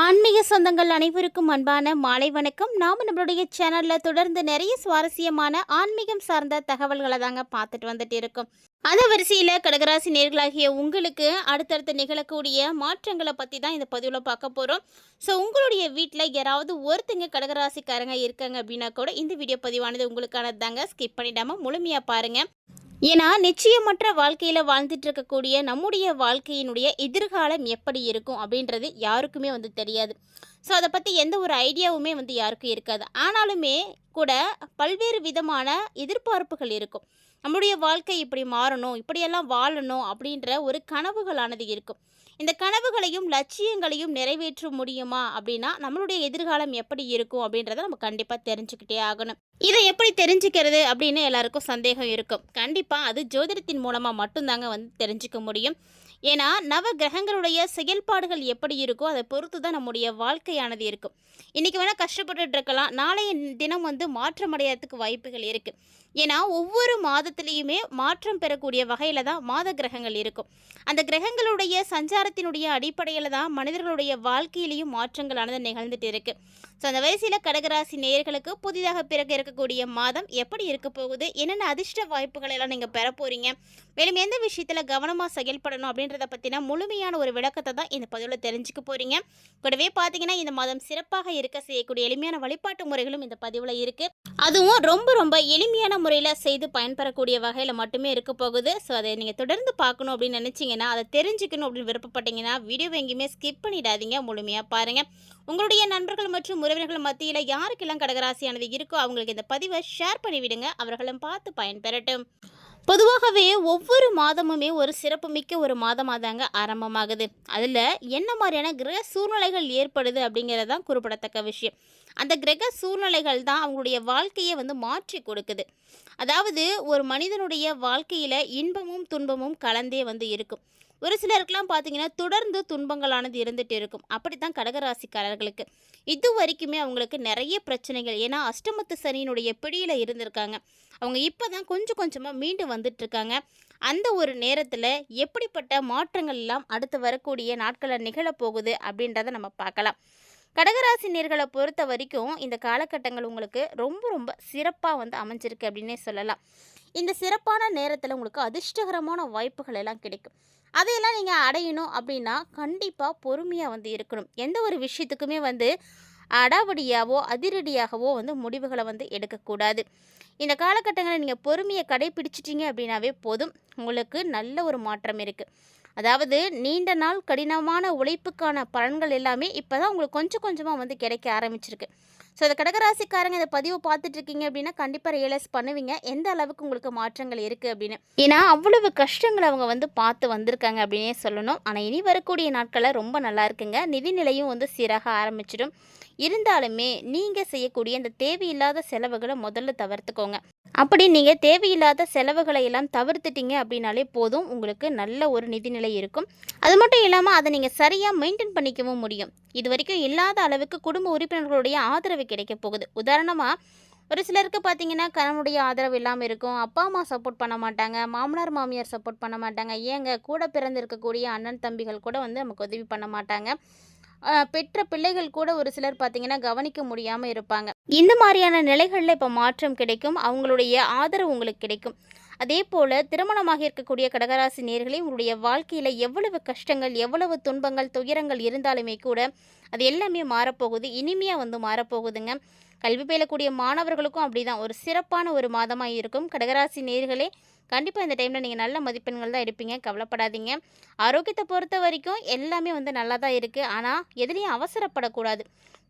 ஆன்மீக சொந்தங்கள் அனைவருக்கும் அன்பான மாலை வணக்கம். நாம் நம்மளுடைய சேனலில் தொடர்ந்து நிறைய சுவாரஸ்யமான ஆன்மீகம் சார்ந்த தகவல்களை தாங்க பார்த்துட்டு வந்துட்டு இருக்கோம். அந்த வரிசையில் கடகராசி நேர்களாகிய உங்களுக்கு அடுத்தடுத்து நிகழக்கூடிய மாற்றங்களை பற்றி தான் இந்த பதிவில் பார்க்க போகிறோம் ஸோ உங்களுடைய வீட்டில் யாராவது ஒருத்தங்க கடகராசிக்காரங்க இருக்காங்க அப்படின்னா கூட இந்த வீடியோ பதிவானது உங்களுக்கானது தாங்க. ஸ்கிப் பண்ணிடாமல் முழுமையாக பாருங்கள் ஏன்னா நிச்சயமற்ற வாழ்க்கையில் வாழ்ந்துட்டு இருக்கக்கூடிய நம்முடைய வாழ்க்கையினுடைய எதிர்காலம் எப்படி இருக்கும் அப்படின்றது யாருக்குமே வந்து தெரியாது. ஸோ அதை பற்றி எந்த ஒரு ஐடியாவுமே வந்து யாருக்கும் இருக்காது. ஆனாலுமே கூட பல்வேறு விதமான எதிர்பார்ப்புகள் இருக்கும். நம்முடைய வாழ்க்கை இப்படி மாறணும் இப்படியெல்லாம் வாழணும் அப்படின்ற ஒரு கனவுகளானது இருக்கும். இந்த கனவுகளையும் லட்சியங்களையும் நிறைவேற்ற முடியுமா? அப்படின்னா நம்மளுடைய எதிர்காலம் எப்படி இருக்கும் அப்படின்றத நம்ம கண்டிப்பாக தெரிஞ்சுக்கிட்டே ஆகணும். இதை எப்படி தெரிஞ்சுக்கிறது அப்படின்னு எல்லாருக்கும் சந்தேகம் இருக்கும். கண்டிப்பாக அது ஜோதிடத்தின் மூலமாக மட்டும்தாங்க வந்து தெரிஞ்சுக்க முடியும். ஏன்னா நவ கிரகங்களுடைய செயல்பாடுகள் எப்படி இருக்கோ அதை பொறுத்து தான் நம்முடைய வாழ்க்கையானது இருக்கும். இன்றைக்கி வேணால் கஷ்டப்பட்டுட்டு இருக்கலாம் நாளைய தினம் வந்து மாற்றம் அடையிறதுக்கு வாய்ப்புகள் இருக்குது ஏன்னா ஒவ்வொரு மாதத்துலேயுமே மாற்றம் பெறக்கூடிய வகையில் தான் மாத கிரகங்கள் இருக்கும். அந்த கிரகங்களுடைய சஞ்சாரத்தினுடைய அடிப்படையில் தான் மனிதர்களுடைய வாழ்க்கையிலையும் மாற்றங்களானது நிகழ்ந்துட்டு இருக்குது ஸோ அந்த வயசில் கடகராசி நேயர்களுக்கு புதிதாக பிறக்க இருக்கக்கூடிய மாதம் எப்படி இருக்க போகுது? என்னென்ன அதிர்ஷ்ட வாய்ப்புகள் எல்லாம் நீங்கள் பெற போகிறீங்க மேலும் எந்த விஷயத்தில் கவனமாக செயல்படணும் அப்படின்றத பற்றின முழுமையான ஒரு விளக்கத்தை தான் இந்த பதிவில் தெரிஞ்சுக்க போகிறீங்க கூடவே பார்த்தீங்கன்னா இந்த மாதம் சிறப்பாக இருக்க செய்யக்கூடிய எளிமையான வழிபாட்டு முறைகளும் இந்த பதிவில் இருக்குது அதுவும் ரொம்ப ரொம்ப எளிமையான முறையில் செய்து பயன்பெறக்கூடிய வகையில் மட்டுமே இருக்க போகுது. ஸோ அதை நீங்கள் தொடர்ந்து பார்க்கணும் அப்படின்னு நினச்சிங்கன்னா அதை தெரிஞ்சுக்கணும் அப்படின்னு விருப்பப்பட்டீங்கன்னா வீடியோ எங்கேயுமே ஸ்கிப் பண்ணிடாதீங்க. முழுமையாக பாருங்கள் உங்களுடைய நண்பர்கள் மற்றும் உறவினர்கள் மத்தியில் யாருக்கெல்லாம் கடகராசியானது இருக்கோ அவங்களுக்கு இந்த பதிவை ஷேர் பண்ணிவிடுங்க. அவர்களும் பார்த்து பயன்பெறட்டும். பொதுவாகவே ஒவ்வொரு மாதமுமே ஒரு சிறப்புமிக்க ஒரு மாதமாக தாங்க ஆரம்பமாகுது. அதில் என்ன மாதிரியான கிரக சூழ்நிலைகள் ஏற்படுது அப்படிங்கிறது தான் குறிப்பிடத்தக்க விஷயம். அந்த கிரக சூழ்நிலைகள் தான் அவங்களுடைய வாழ்க்கையை வந்து மாற்றி கொடுக்குது. அதாவது ஒரு மனிதனுடைய வாழ்க்கையில் இன்பமும் துன்பமும் கலந்தே வந்து இருக்கும். ஒரு சிலருக்குலாம் பார்த்தீங்கன்னா தொடர்ந்து துன்பங்களானது இருந்துகிட்டு இருக்கும். அப்படி தான் கடகராசிக்காரர்களுக்கு. இது வரைக்குமே அவங்களுக்கு நிறைய பிரச்சனைகள். ஏன்னா அஷ்டமத்து சனியினுடைய பிடியில் இருந்திருக்காங்க. அவங்க இப்போ தான் கொஞ்சம் கொஞ்சமாக மீண்டு வந்துட்டுருக்காங்க. அந்த ஒரு நேரத்தில் எப்படிப்பட்ட மாற்றங்கள் எல்லாம் அடுத்து வரக்கூடிய நாட்களில் நிகழப்போகுது அப்படின்றத நம்ம பார்க்கலாம். கடகராசி நேர்களை பொறுத்த வரைக்கும் இந்த காலகட்டங்கள் உங்களுக்கு ரொம்ப ரொம்ப சிறப்பாக வந்து அமைஞ்சிருக்கு அப்படின்னே சொல்லலாம். இந்த சிறப்பான நேரத்தில் உங்களுக்கு அதிர்ஷ்டகரமான வாய்ப்புகள் எல்லாம் கிடைக்கும். அதையெல்லாம் நீங்கள் அடையணும் அப்படின்னா கண்டிப்பாக பொறுமையாக வந்து இருக்கணும். எந்த ஒரு விஷயத்துக்குமே வந்து அடாவடியாகவோ அதிரடியாகவோ வந்து முடிவுகளை வந்து எடுக்கக்கூடாது. இந்த காலகட்டங்களில் நீங்கள் பொறுமையை கடைபிடிச்சிட்டிங்க அப்படின்னாவே போதும். உங்களுக்கு நல்ல ஒரு மாற்றம் இருக்குது அதாவது நீண்ட நாள் கடினமான உழைப்புக்கான பலன்கள் எல்லாமே இப்போ தான் உங்களுக்கு கொஞ்சம் கொஞ்சமாக வந்து கிடைக்க ஆரம்பிச்சிருக்கு. ஸோ இந்த கடகராசிக்காரங்க இந்த பதிவு பார்த்துட்டு இருக்கீங்க அப்படின்னா கண்டிப்பாக ரியலைஸ் பண்ணுவீங்க. எந்த அளவுக்கு உங்களுக்கு மாற்றங்கள் இருக்குது அப்படின்னு. ஏன்னா அவ்வளவு கஷ்டங்களை அவங்க வந்து பார்த்து வந்திருக்காங்க அப்படின்னே சொல்லணும். ஆனால் இனி வரக்கூடிய நாட்களில் ரொம்ப நல்லா இருக்குங்க. நிதிநிலையும் வந்து சீராக ஆரம்பிச்சிடும். இருந்தாலுமே நீங்கள் செய்யக்கூடிய இந்த தேவையில்லாத செலவுகளை முதல்ல தவிர்த்துக்கோங்க. அப்படி நீங்கள் தேவையில்லாத செலவுகளை எல்லாம் தவிர்த்துட்டீங்க அப்படின்னாலே போதும் உங்களுக்கு நல்ல ஒரு நிதிநிலை இருக்கும். அது மட்டும் இல்லாமல் அதை நீங்கள் சரியாக மெயின்டைன் பண்ணிக்கவும் முடியும். இது வரைக்கும் இல்லாத அளவுக்கு குடும்ப உறுப்பினர்களுடைய ஆதரவு கிடைக்க போகுது. உதாரணமாக ஒரு சிலருக்கு பார்த்தீங்கன்னா கணவனுடைய ஆதரவு இல்லாமல் இருக்கும் அப்பா அம்மா சப்போர்ட் பண்ண மாட்டாங்க மாமனார் மாமியார் சப்போர்ட் பண்ண மாட்டாங்க. ஏங்க கூட பிறந்து இருக்கக்கூடிய அண்ணன் தம்பிகள் கூட வந்து நமக்கு உதவி பண்ண மாட்டாங்க. பெற்ற பிள்ளைகள் கூட ஒரு சிலர் பார்த்தீங்கன்னா கவனிக்க முடியாமல் இருப்பாங்க. இந்த மாதிரியான நிலைகளில் இப்போ மாற்றம் கிடைக்கும் அவங்களுடைய ஆதரவு உங்களுக்கு கிடைக்கும். அதே போல் திருமணமாக இருக்கக்கூடிய கடகராசி நேர்களே உங்களுடைய வாழ்க்கையில் எவ்வளவு கஷ்டங்கள் எவ்வளவு துன்பங்கள் துயரங்கள் இருந்தாலுமே கூட அது எல்லாமே மாறப்போகுது இனிமையாக வந்து மாறப்போகுதுங்க. கல்வி பயிலக்கூடிய மாணவர்களுக்கும் அப்படிதான் ஒரு சிறப்பான ஒரு மாதமாக இருக்கும். கடகராசி நேர்களே கண்டிப்பாக இந்த டைமில் நீங்கள் நல்ல மதிப்பெண்கள் தான் எடுப்பீங்க. கவலைப்படாதீங்க. ஆரோக்கியத்தை பொறுத்த வரைக்கும் எல்லாமே வந்து நல்லா தான் இருக்குது ஆனால் எதுலேயும் அவசரப்படக்கூடாது.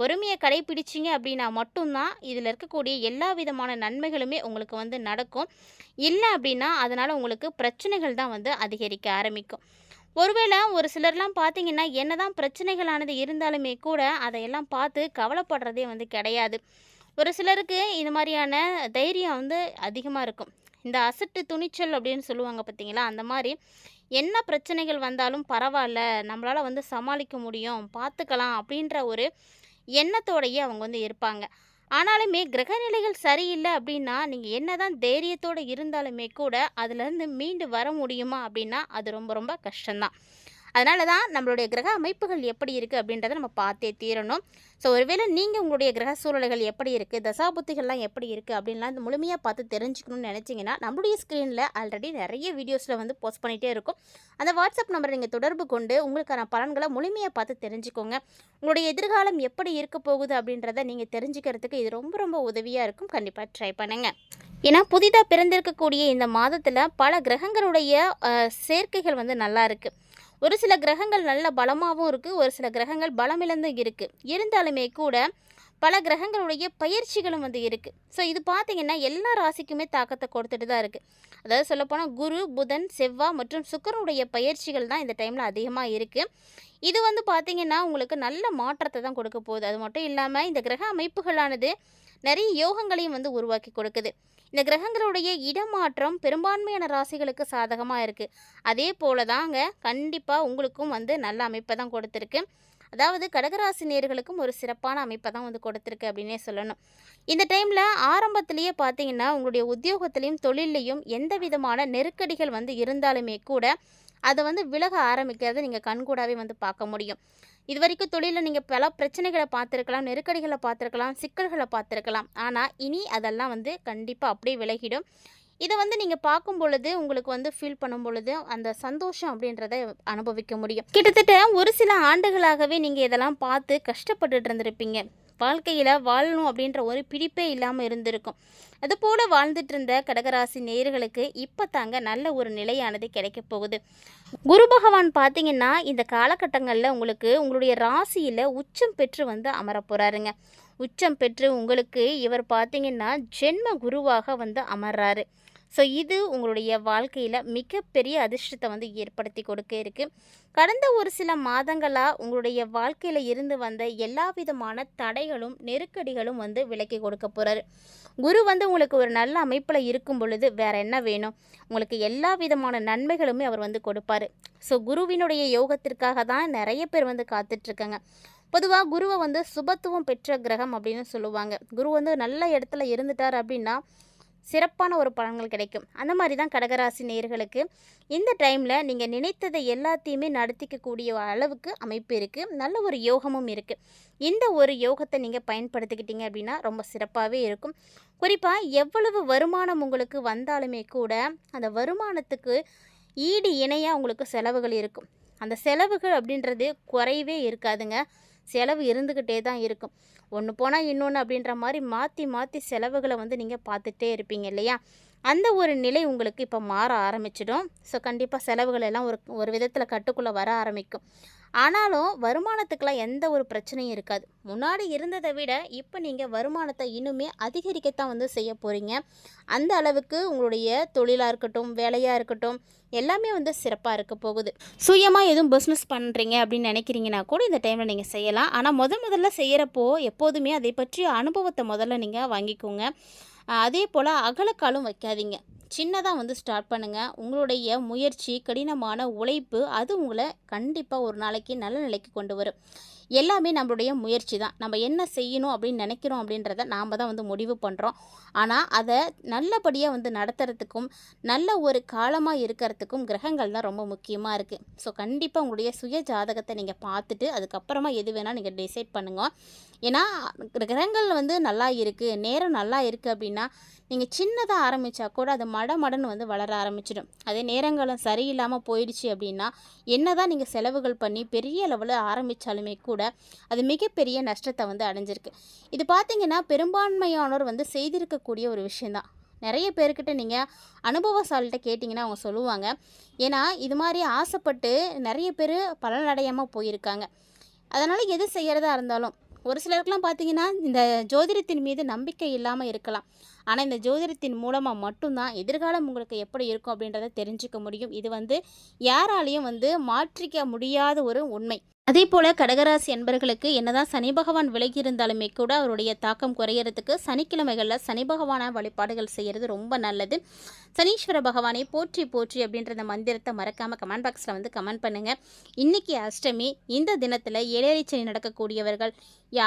பொறுமையை கடைபிடிச்சிங்க அப்படின்னா மட்டும்தான் இதில் இருக்கக்கூடிய எல்லா விதமான நன்மைகளுமே உங்களுக்கு வந்து நடக்கும். இல்லை அப்படின்னா அதனால் உங்களுக்கு பிரச்சனைகள் தான் வந்து அதிகரிக்க ஆரம்பிக்கும். ஒருவேளை ஒரு சிலர்லாம் பார்த்தீங்கன்னா என்னதான் பிரச்சனைகளானது இருந்தாலுமே கூட அதையெல்லாம் பார்த்து கவலைப்படுறதே வந்து கிடையாது. ஒரு சிலருக்கு இந்த மாதிரியான தைரியம் வந்து அதிகமாக இருக்கும். இந்த அசட்டு துணிச்சல் அப்படின்னு சொல்லுவாங்க பார்த்தீங்களா? அந்த மாதிரி என்ன பிரச்சனைகள் வந்தாலும் பரவாயில்ல நம்மளால் வந்து சமாளிக்க முடியும் பார்த்துக்கலாம் அப்படின்ற ஒரு எண்ணத்தோடையே அவங்க வந்து இருப்பாங்க. ஆனாலுமே கிரகநிலைகள் சரியில்லை அப்படின்னா நீங்கள் என்னதான் தைரியத்தோடு இருந்தாலுமே கூட அதுலேருந்து மீண்டு வர முடியுமா அப்படின்னா அது ரொம்ப ரொம்ப கஷ்டம்தான். அதனால தான் நம்மளுடைய கிரக அமைப்புகள் எப்படி இருக்குது அப்படின்றத நம்ம பார்த்தே தீரணும். ஸோ ஒருவேளை நீங்கள் உங்களுடைய கிரக சூழ்நிலைகள் எப்படி இருக்குது தசாபுத்திகள்லாம் எப்படி இருக்குது அப்படின்லாம் இந்த முழுமையாக பார்த்து தெரிஞ்சுக்கணும்னு நினச்சிங்கன்னா நம்மளுடைய ஸ்க்ரீனில் ஆல்ரெடி நிறைய வீடியோஸில் வந்து போஸ்ட் பண்ணிகிட்டே இருக்கும். அந்த வாட்ஸ்அப் நம்பரை நீங்கள் தொடர்பு கொண்டு உங்களுக்கான பலன்களை முழுமையாக பார்த்து தெரிஞ்சுக்கோங்க. உங்களுடைய எதிர்காலம் எப்படி இருக்க போகுது அப்படின்றத நீங்கள் தெரிஞ்சுக்கிறதுக்கு இது ரொம்ப ரொம்ப உதவியாக இருக்கும். கண்டிப்பாக ட்ரை பண்ணுங்கள் ஏன்னா புதிதாக பிறந்திருக்கக்கூடிய இந்த மாதத்தில் பல கிரகங்களுடைய சேர்க்கைகள் வந்து நல்லா இருக்குது ஒரு சில கிரகங்கள் நல்ல பலமாகவும் இருக்குது ஒரு சில கிரகங்கள் பலமிழந்தும் இருக்குது இருந்தாலுமே கூட பல கிரகங்களுடைய பயிற்சிகளும் வந்து இருக்குது ஸோ இது பார்த்திங்கன்னா எல்லா ராசிக்குமே தாக்கத்தை கொடுத்துட்டு தான் இருக்குது அதாவது சொல்லப்போனால் குரு புதன் செவ்வாய் மற்றும் சுக்கரனுடைய பயிற்சிகள் தான் இந்த டைமில் அதிகமாக இருக்குது இது வந்து பார்த்திங்கன்னா உங்களுக்கு நல்ல மாற்றத்தை தான் கொடுக்க போகுது. அது மட்டும் இல்லாமல் இந்த கிரக அமைப்புகளானது நிறைய யோகங்களையும் வந்து உருவாக்கி கொடுக்குது. இந்த கிரகங்களுடைய இடமாற்றம் பெரும்பான்மையான ராசிகளுக்கு சாதகமாக இருக்குது அதே போல தாங்க கண்டிப்பாக உங்களுக்கும் வந்து நல்ல அமைப்பை தான் கொடுத்துருக்கு. அதாவது கடகராசி நேர்களுக்கும் ஒரு சிறப்பான அமைப்பை தான் வந்து கொடுத்துருக்கு அப்படின்னே சொல்லணும். இந்த டைமில் ஆரம்பத்திலேயே பார்த்தீங்கன்னா உங்களுடைய உத்தியோகத்திலையும் தொழிலையும் எந்த விதமான நெருக்கடிகள் வந்து இருந்தாலுமே கூட அதை வந்து விலக ஆரம்பிக்கிறத நீங்கள் கண்கூடாவே வந்து பார்க்க முடியும். இது வரைக்கும் தொழிலில் நீங்கள் பல பிரச்சனைகளை பார்த்துருக்கலாம் நெருக்கடிகளை பார்த்துருக்கலாம் சிக்கல்களை பார்த்துருக்கலாம். ஆனால் இனி அதெல்லாம் வந்து கண்டிப்பாக அப்படியே விலகிடும். இதை வந்து நீங்கள் பார்க்கும் பொழுது உங்களுக்கு வந்து ஃபீல் பண்ணும் பொழுது அந்த சந்தோஷம் அப்படின்றத அனுபவிக்க முடியும். கிட்டத்தட்ட ஒரு சில ஆண்டுகளாகவே நீங்கள் இதெல்லாம் பார்த்து கஷ்டப்பட்டுட்டு இருந்திருப்பீங்க. வாழ்க்கையில் வாழணும் அப்படின்ற ஒரு பிடிப்பே இல்லாமல் இருந்திருக்கும். அதுபோல் வாழ்ந்துட்டு இருந்த கடகராசி நேயர்களுக்கு இப்போ தாங்க நல்ல ஒரு நிலையானது கிடைக்க போகுது. குரு பகவான் பார்த்தீங்கன்னா இந்த காலகட்டங்களில் உங்களுக்கு உங்களுடைய ராசியில் உச்சம் பெற்று வந்து அமரப் போகிறாருங்க உச்சம் பெற்று உங்களுக்கு இவர் பார்த்தீங்கன்னா ஜென்ம குருவாக வந்து அமர்றாரு. ஸோ இது உங்களுடைய வாழ்க்கையில் மிகப்பெரிய அதிர்ஷ்டத்தை வந்து ஏற்படுத்தி கொடுக்க இருக்குது கடந்த ஒரு சில மாதங்களாக உங்களுடைய வாழ்க்கையில் இருந்து வந்த எல்லா விதமான தடைகளும் நெருக்கடிகளும் வந்து விலக்கி கொடுக்க போகிறாரு குரு வந்து உங்களுக்கு ஒரு நல்ல அமைப்பில் இருக்கும் பொழுது வேற என்ன வேணும்? உங்களுக்கு எல்லா விதமான நன்மைகளுமே அவர் வந்து கொடுப்பாரு. ஸோ குருவினுடைய யோகத்திற்காக தான் நிறைய பேர் வந்து காத்துட்ருக்காங்க. பொதுவாக குருவை வந்து சுபத்துவம் பெற்ற கிரகம் அப்படின்னு சொல்லுவாங்க. குரு வந்து நல்ல இடத்துல இருந்துட்டார் அப்படின்னா சிறப்பான ஒரு பலன்கள் கிடைக்கும். அந்த மாதிரி தான் கடகராசி நேர்களுக்கு இந்த டைமில் நீங்கள் நினைத்ததை எல்லாத்தையுமே நடத்திக்கக்கூடிய அளவுக்கு அமைப்பு இருக்குது நல்ல ஒரு யோகமும் இருக்குது இந்த ஒரு யோகத்தை நீங்கள் பயன்படுத்திக்கிட்டீங்க அப்படின்னா ரொம்ப சிறப்பாகவே இருக்கும். குறிப்பாக எவ்வளவு வருமானம் உங்களுக்கு வந்தாலுமே கூட அந்த வருமானத்துக்கு ஈடு இணையாக உங்களுக்கு செலவுகள் இருக்கும். அந்த செலவுகள் அப்படின்றது குறையவே இருக்காதுங்க. செலவு இருந்துக்கிட்டே தான் இருக்கும். ஒன்று போனால் இன்னொன்று அப்படின்ற மாதிரி மாற்றி மாற்றி செலவுகளை வந்து நீங்கள் பார்த்துட்டே இருப்பீங்க இல்லையா? அந்த ஒரு நிலை உங்களுக்கு இப்போ மாற ஆரம்பிச்சிடும். ஸோ கண்டிப்பாக செலவுகள் எல்லாம் ஒரு ஒரு விதத்தில் கட்டுக்குள்ளே வர ஆரம்பிக்கும். ஆனாலும் வருமானத்துக்கெலாம் எந்த ஒரு பிரச்சனையும் இருக்காது. முன்னாடி இருந்ததை விட இப்போ நீங்கள் வருமானத்தை இன்னுமே அதிகரிக்கத்தான் வந்து செய்ய போகிறீங்க அந்த அளவுக்கு உங்களுடைய தொழிலாக இருக்கட்டும் வேலையாக இருக்கட்டும் எல்லாமே வந்து சிறப்பாக இருக்க போகுது. சுயமாக எதுவும் பிஸ்னஸ் பண்ணுறீங்க அப்படின்னு நினைக்கிறீங்கன்னா கூட இந்த டைமில் நீங்கள் செய்யலாம். ஆனால் முத முதல்ல செய்கிறப்போ எப்போதுமே அதை பற்றிய அனுபவத்தை முதல்ல நீங்கள் வாங்கிக்கோங்க. அதே போல் அகலக்காலும் வைக்காதீங்க. சின்னதாக வந்து ஸ்டார்ட் பண்ணுங்கள் உங்களுடைய முயற்சி கடினமான உழைப்பு அது உங்களை கண்டிப்பாக ஒரு நாளைக்கு நல்ல நிலைக்கு கொண்டு வரும். எல்லாமே நம்மளுடைய முயற்சி தான். நம்ம என்ன செய்யணும் அப்படின்னு நினைக்கிறோம் அப்படின்றத நாம் தான் வந்து முடிவு பண்ணுறோம் ஆனால் அதை நல்லபடியாக வந்து நடத்துறதுக்கும் நல்ல ஒரு காலமாக இருக்கிறதுக்கும் கிரகங்கள் தான் ரொம்ப முக்கியமாக இருக்குது ஸோ கண்டிப்பாக உங்களுடைய சுய ஜாதகத்தை நீங்கள் பார்த்துட்டு அதுக்கப்புறமா எது வேணால் நீங்கள் டிசைட் பண்ணுங்கள் ஏன்னா கிரகங்கள் வந்து நல்லா இருக்குது நேரம் நல்லா இருக்குது அப்படின்னா நீங்கள் சின்னதாக ஆரம்பித்தா கூட அது மட மடன்னு வந்து வளர ஆரம்பிச்சிடும். அதே நேரங்களும் சரியில்லாமல் போயிடுச்சு அப்படின்னா என்ன தான் நீங்கள் செலவுகள் பண்ணி பெரிய லெவலில் ஆரம்பித்தாலுமே கூட அது மிகப்பெரிய நஷ்டத்தை வந்து அடைஞ்சிருக்கு. இது பார்த்திங்கன்னா பெரும்பான்மையானோர் வந்து செய்திருக்கக்கூடிய ஒரு விஷயந்தான் நிறைய பேர்கிட்ட நீங்கள் அனுபவசாலிட்ட கேட்டிங்கன்னா அவங்க சொல்லுவாங்க. ஏன்னா இது மாதிரி ஆசைப்பட்டு நிறைய பேர் பலனடையாமல் போயிருக்காங்க. அதனால் எது செய்கிறதா இருந்தாலும் ஒரு சிலருக்குலாம் பார்த்தீங்கன்னா இந்த ஜோதிடத்தின் மீது நம்பிக்கை இல்லாமல் இருக்கலாம். ஆனால் இந்த ஜோதிடத்தின் மூலமாக மட்டும்தான் எதிர்காலம் உங்களுக்கு எப்படி இருக்கும் அப்படின்றத தெரிஞ்சுக்க முடியும். இது வந்து யாராலையும் வந்து மாற்றிக்க முடியாத ஒரு உண்மை. அதே போல் கடகராசி என்பர்களுக்கு என்னதான் சனி பகவான் விலகியிருந்தாலுமே கூட அவருடைய தாக்கம் குறையறதுக்கு சனிக்கிழமைகளில் சனி பகவான வழிபாடுகள் செய்கிறது ரொம்ப நல்லது. சனீஸ்வர பகவானை போற்றி போற்றி அப்படின்ற அந்த மந்திரத்தை மறக்காமல் கமெண்ட் பாக்ஸில் வந்து கமெண்ட் பண்ணுங்கள் இன்றைக்கி அஷ்டமி. இந்த தினத்தில் ஏழரை சனி நடக்கக்கூடியவர்கள்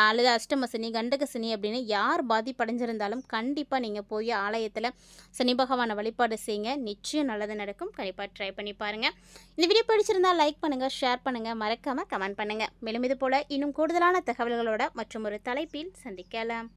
அல்லது அஷ்டம சனி கண்டக சனி அப்படின்னு யார் பாதிப்படைஞ்சிருந்தாலும் கண்டிப்பாக நீங்கள் போய் ஆலயத்தில் சனி பகவானை வழிபாடு செய்யுங்க. நிச்சயம் நல்லது நடக்கும். கண்டிப்பாக ட்ரை பண்ணி பாருங்கள் இந்த வீடியோ பிடிச்சிருந்தால் லைக் பண்ணுங்கள் ஷேர் பண்ணுங்கள் மறக்காமல் கமெண்ட் பண்ணுங்கள் மேலும் இது போல் இன்னும் கூடுதலான தகவல்களோட மற்றும் ஒரு தலைப்பில் சந்திக்கலாம்.